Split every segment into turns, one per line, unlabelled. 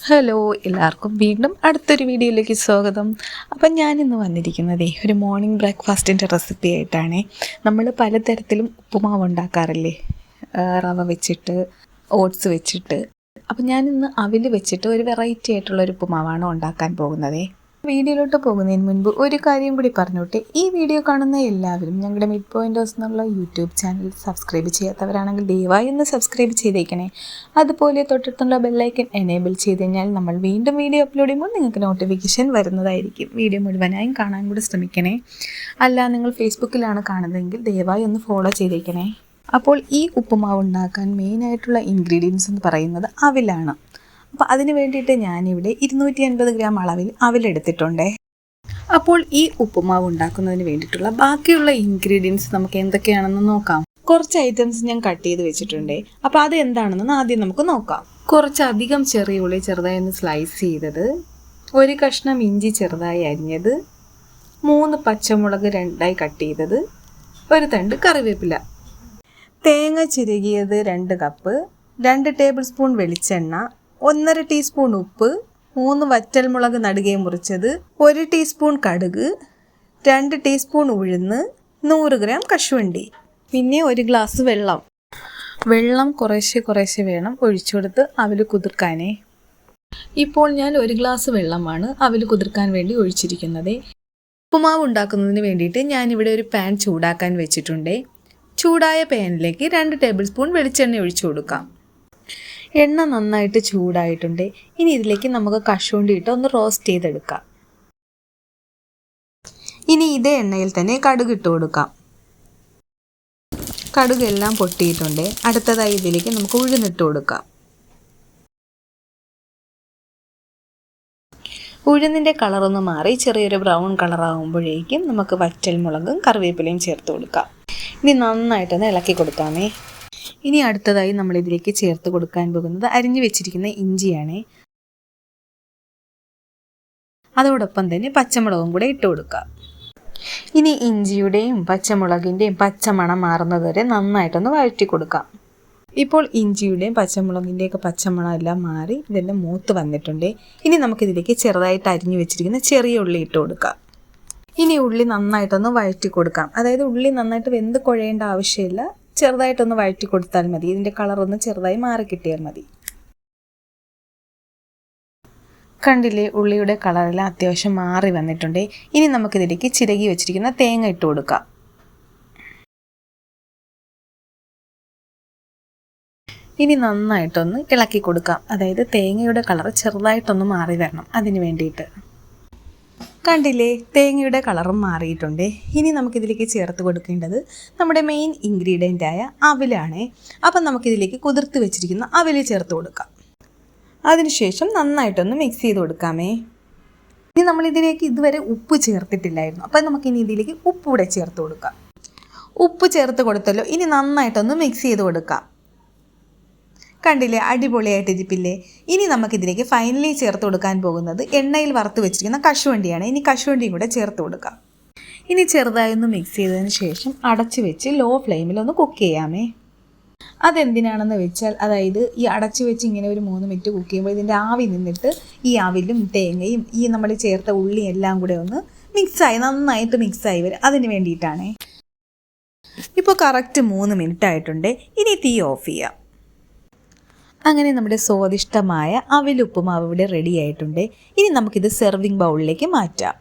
Hello എല്ലാവർക്കും വീണ്ടും അടുത്തൊരു വീഡിയോയിലേക്ക് സ്വാഗതം. അപ്പം ഞാനിന്ന് വന്നിരിക്കുന്നതേ ഒരു മോർണിംഗ് ബ്രേക്ക്ഫാസ്റ്റിന്റെ റെസിപ്പി ആയിട്ടാണ്. നമ്മൾ പലതരത്തിലും ഉപ്പുമാവ് ഉണ്ടാക്കാറില്ലേ? റവ വെച്ചിട്ട് ഓട്സ് വെച്ചിട്ട്. അപ്പം ഞാനിന്ന് അവിൽ വെച്ചിട്ട് ഒരു വെറൈറ്റി ആയിട്ടുള്ള ഒരു ഉപ്പുമാവാണ് ഉണ്ടാക്കാൻ പോകുന്നത്. വീഡിയോയിലോട്ട് പോകുന്നതിന് മുൻപ് ഒരു കാര്യം കൂടി പറഞ്ഞോട്ടെ. ഈ വീഡിയോ കാണുന്ന എല്ലാവരും ഞങ്ങളുടെ മിഡ് പോയിന്റ് ഹൗസ് എന്നുള്ള യൂട്യൂബ് ചാനൽ സബ്സ്ക്രൈബ് ചെയ്യാത്തവരാണെങ്കിൽ ദയവായി ഒന്ന് സബ്സ്ക്രൈബ് ചെയ്തേക്കണേ. അതുപോലെ തൊട്ടടുത്തുള്ള ബെല്ലൈക്കൻ എനേബിൾ ചെയ്ത് കഴിഞ്ഞാൽ നമ്മൾ വീണ്ടും വീഡിയോ അപ്ലോഡ് ചെയ്യുമ്പോൾ നിങ്ങൾക്ക് നോട്ടിഫിക്കേഷൻ വരുന്നതായിരിക്കും. വീഡിയോ മുഴുവനായും കാണാൻ കൂടി ശ്രമിക്കണേ. അല്ല നിങ്ങൾ ഫേസ്ബുക്കിലാണ് കാണുന്നതെങ്കിൽ ദയവായി ഒന്ന് ഫോളോ ചെയ്തേക്കണേ. അപ്പോൾ ഈ ഉപ്പുമാവ് ഉണ്ടാക്കാൻ മെയിനായിട്ടുള്ള ഇൻഗ്രീഡിയൻസ് എന്ന് പറയുന്നത് അവിലാണ്. അപ്പോൾ അതിന് വേണ്ടിയിട്ട് ഞാനിവിടെ ഇരുന്നൂറ്റി അൻപത് ഗ്രാം അളവിൽ അവലെടുത്തിട്ടുണ്ടേ. അപ്പോൾ ഈ ഉപ്പുമാവ് ഉണ്ടാക്കുന്നതിന് വേണ്ടിയിട്ടുള്ള ബാക്കിയുള്ള ഇൻഗ്രീഡിയൻസ് നമുക്ക് എന്തൊക്കെയാണെന്ന് നോക്കാം. കുറച്ച് ഐറ്റംസ് ഞാൻ കട്ട് ചെയ്ത് വെച്ചിട്ടുണ്ട്. അപ്പോൾ അത് എന്താണെന്ന് ആദ്യം നമുക്ക് നോക്കാം. കുറച്ചധികം ചെറിയ ഉള്ളി ചെറുതായി ഒന്ന് സ്ലൈസ് ചെയ്തത്. ഒരു കഷ്ണം ഇഞ്ചി ചെറുതായി അരിഞ്ഞത്. മൂന്ന് പച്ചമുളക് രണ്ടായി കട്ട് ചെയ്തത്. ഒരു തണ്ട് കറിവേപ്പില. തേങ്ങ ചിരകിയത് രണ്ട് കപ്പ് രണ്ട് ടേബിൾ സ്പൂൺ വെളിച്ചെണ്ണ. ഒന്നര ടീസ്പൂൺ ഉപ്പ് മൂന്ന് വറ്റൽമുളക് നടുകയും മുറിച്ചത് ഒരു ടീസ്പൂൺ കടുക് രണ്ട് ടീസ്പൂൺ ഉഴുന്ന് നൂറ് ഗ്രാം കശുവണ്ടി. പിന്നെ ഒരു ഗ്ലാസ് വെള്ളം. വെള്ളം കുറേശ്ശെ കുറേശ്ശെ വേണം ഒഴിച്ചു കൊടുത്ത് അവൽ കുതിർക്കാനേ. ഇപ്പോൾ ഞാൻ ഒരു ഗ്ലാസ് വെള്ളമാണ് അവൽ കുതിർക്കാൻ വേണ്ടി ഒഴിച്ചിരിക്കുന്നത്. ഉപ്പുമാവ് ഉണ്ടാക്കുന്നതിന് വേണ്ടിയിട്ട് ഞാനിവിടെ ഒരു പാൻ ചൂടാക്കാൻ വെച്ചിട്ടുണ്ട്. ചൂടായ പാനിലേക്ക് രണ്ട് ടേബിൾ സ്പൂൺ വെളിച്ചെണ്ണ ഒഴിച്ചു കൊടുക്കാം. എണ്ണ നന്നായിട്ട് ചൂടായിട്ടുണ്ട്. ഇനി ഇതിലേക്ക് നമുക്ക് കശുവണ്ടി ഇട്ട് ഒന്ന് റോസ്റ്റ് ചെയ്തെടുക്കാം. ഇനി ഇതേ എണ്ണയിൽ തന്നെ കടുക് ഇട്ട് കൊടുക്കാം. കടുക് എല്ലാം പൊട്ടിയിട്ടുണ്ട്. അടുത്തതായി ഇതിലേക്ക് നമുക്ക് ഉഴുന്നിട്ട് കൊടുക്കാം. ഉഴുന്നിന്റെ കളറൊന്ന് മാറി ചെറിയൊരു ബ്രൗൺ കളർ കളറാകുമ്പോഴേക്കും നമുക്ക് വറ്റൽമുളകും കറിവേപ്പിലയും ചേർത്ത് കൊടുക്കാം. ഇനി നന്നായിട്ടൊന്ന് ഇളക്കി കൊടുക്കാമേ. ഇനി അടുത്തതായി നമ്മൾ ഇതിലേക്ക് ചേർത്ത് കൊടുക്കാൻ പോകുന്നത് അരിഞ്ഞു വെച്ചിരിക്കുന്ന ഇഞ്ചിയാണ്. അതോടൊപ്പം തന്നെ പച്ചമുളകും കൂടെ ഇട്ട് കൊടുക്കുക. ഇനി ഇഞ്ചിയുടെയും പച്ചമുളകിന്റെയും പച്ചമണം മാറുന്നത് വരെ നന്നായിട്ടൊന്ന് വഴറ്റി കൊടുക്കാം. ഇപ്പോൾ ഇഞ്ചിയുടെയും പച്ചമുളകിന്റെയൊക്കെ പച്ചമണം എല്ലാം മാറി ഇതെല്ലാം മൂത്ത് വന്നിട്ടുണ്ട്. ഇനി നമുക്കിതിലേക്ക് ചെറുതായിട്ട് അരിഞ്ഞു വെച്ചിരിക്കുന്ന ചെറിയ ഉള്ളി ഇട്ട് കൊടുക്കാം. ഇനി ഉള്ളി നന്നായിട്ടൊന്ന് വഴറ്റി കൊടുക്കാം. അതായത് ഉള്ളി നന്നായിട്ട് വെന്ത് കുഴയേണ്ട ആവശ്യമില്ല. ചെറുതായിട്ടൊന്ന് വഴറ്റി കൊടുത്താൽ മതി. ഇതിന്റെ കളർ ഒന്ന് ചെറുതായി മാറി കിട്ടിയാൽ മതി. കണ്ടില്ലേ ഉള്ളിയുടെ കളറെല്ലാം അത്യാവശ്യം മാറി വന്നിട്ടുണ്ട്. ഇനി നമുക്കിതിലേക്ക് ചിരകി വെച്ചിരിക്കുന്ന തേങ്ങ ഇട്ട് കൊടുക്കാം. ഇനി നന്നായിട്ടൊന്ന് ഇളക്കി കൊടുക്കാം. അതായത് തേങ്ങയുടെ കളർ ചെറുതായിട്ടൊന്ന് മാറി വരണം. അതിന് വേണ്ടിയിട്ട്. കണ്ടില്ലേ തേങ്ങയുടെ കളറും മാറിയിട്ടുണ്ട്. ഇനി നമുക്കിതിലേക്ക് ചേർത്ത് കൊടുക്കേണ്ടത് നമ്മുടെ മെയിൻ ഇൻഗ്രീഡിയന്റ് ആയ അവിലാണ്. അപ്പം നമുക്കിതിലേക്ക് കുതിർത്ത് വെച്ചിരിക്കുന്ന അവിൽ ചേർത്ത് കൊടുക്കാം. അതിനുശേഷം നന്നായിട്ടൊന്ന് മിക്സ് ചെയ്ത് കൊടുക്കാമേ. ഇനി നമ്മൾ ഇതിലേക്ക് ഇതുവരെ ഉപ്പ് ചേർത്തിട്ടില്ലായിരുന്നു. അപ്പം നമുക്കിനി ഇതിലേക്ക് ഉപ്പ് കൂടെ ചേർത്ത് കൊടുക്കാം. ഉപ്പ് ചേർത്ത് കൊടുത്തല്ലോ. ഇനി നന്നായിട്ടൊന്ന് മിക്സ് ചെയ്ത് കൊടുക്കാം. കണ്ടില്ലേ? അടിപൊളിയായിട്ട് ഇരിപ്പില്ലേ? ഇനി നമുക്കിതിലേക്ക് ഫൈനലി ചേർത്ത് കൊടുക്കാൻ പോകുന്നത് എണ്ണയിൽ വറുത്ത് വെച്ചിരിക്കുന്ന കശുവണ്ടിയാണ്. ഇനി കശുവണ്ടിയും കൂടെ ചേർത്ത് കൊടുക്കാം. ഇനി ചെറുതായി ഒന്ന് മിക്സ് ചെയ്തതിന് ശേഷം അടച്ച് വെച്ച് ലോ ഫ്ലെയിമിൽ ഒന്ന് കുക്ക് ചെയ്യാമേ. അതെന്തിനാണെന്ന് വെച്ചാൽ അതായത് ഈ അടച്ച് വെച്ച് ഇങ്ങനെ ഒരു മൂന്ന് മിനിറ്റ് കുക്ക് ചെയ്യുമ്പോൾ ഇതിന്റെ ആവി നിന്നിട്ട് ഈ ആവിലും തേങ്ങയും ഈ നമ്മൾ ചേർത്ത ഉള്ളിയും എല്ലാം കൂടെ ഒന്ന് മിക്സായി നന്നായിട്ട് മിക്സായി വരും. അതിന് വേണ്ടിയിട്ടാണേ. ഇപ്പോൾ കറക്റ്റ് മൂന്ന് മിനിറ്റ് ആയിട്ടുണ്ട്. ഇനി തീ ഓഫ് ചെയ്യാം. അങ്ങനെ നമ്മുടെ സ്വാദിഷ്ടമായ അവിലുപ്പുമാവ് ഇവിടെ റെഡി ആയിട്ടുണ്ട്. ഇനി നമുക്കിത് സെർവിങ് ബൗളിലേക്ക് മാറ്റാം.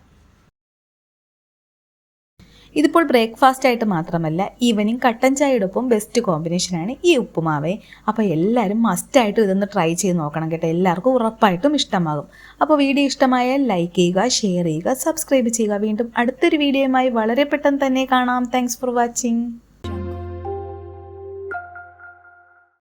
ഇതിപ്പോൾ ബ്രേക്ക്ഫാസ്റ്റ് ആയിട്ട് മാത്രമല്ല ഈവനിങ് കട്ടൻ ചായയോടൊപ്പം ബെസ്റ്റ് കോമ്പിനേഷനാണ് ഈ ഉപ്പുമാവേ. അപ്പോൾ എല്ലാവരും മസ്റ്റായിട്ടും ഇതൊന്ന് ട്രൈ ചെയ്ത് നോക്കണം കേട്ടോ. എല്ലാവർക്കും ഉറപ്പായിട്ടും ഇഷ്ടമാകും. അപ്പോൾ വീഡിയോ ഇഷ്ടമായാൽ ലൈക്ക് ചെയ്യുക ഷെയർ ചെയ്യുക സബ്സ്ക്രൈബ് ചെയ്യുക. വീണ്ടും അടുത്തൊരു വീഡിയോയുമായി വളരെ പെട്ടെന്ന് തന്നെ കാണാം. Thanks for watching